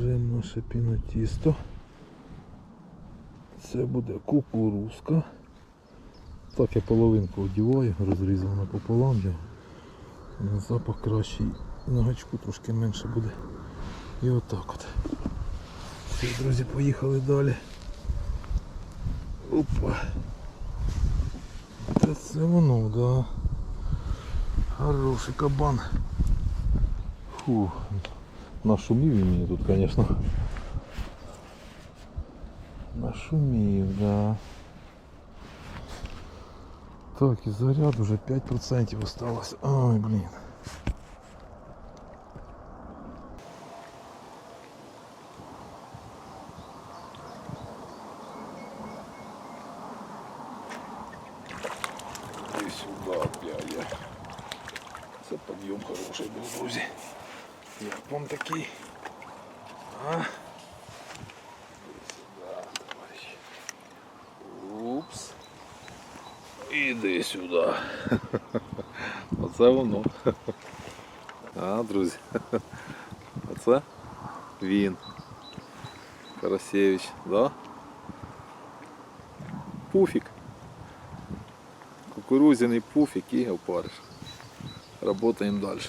Смажимо наше пінотісто. Це буде кукурузка. Так я половинку одіваю, розрізав напополам його. На запах кращий. На гачку трошки менше буде. І отак от. Все, друзі, поїхали далі. Опа. Та це воно, да. Хороший кабан. Фу. Нашумів він мені тут, звісно. Нашумів, да. Так, і заряд уже 5% осталось. Ой, блін. І сюди, дядя. Це підйом хороший був, друзі. Як вам такий? А? Сюди, товариш. Упс. Іди сюди. Оце воно. А, друзі. Оце він. Карасевич, да? Пуфік. Кукурузяний пуфік і опариш. Работаємо далі.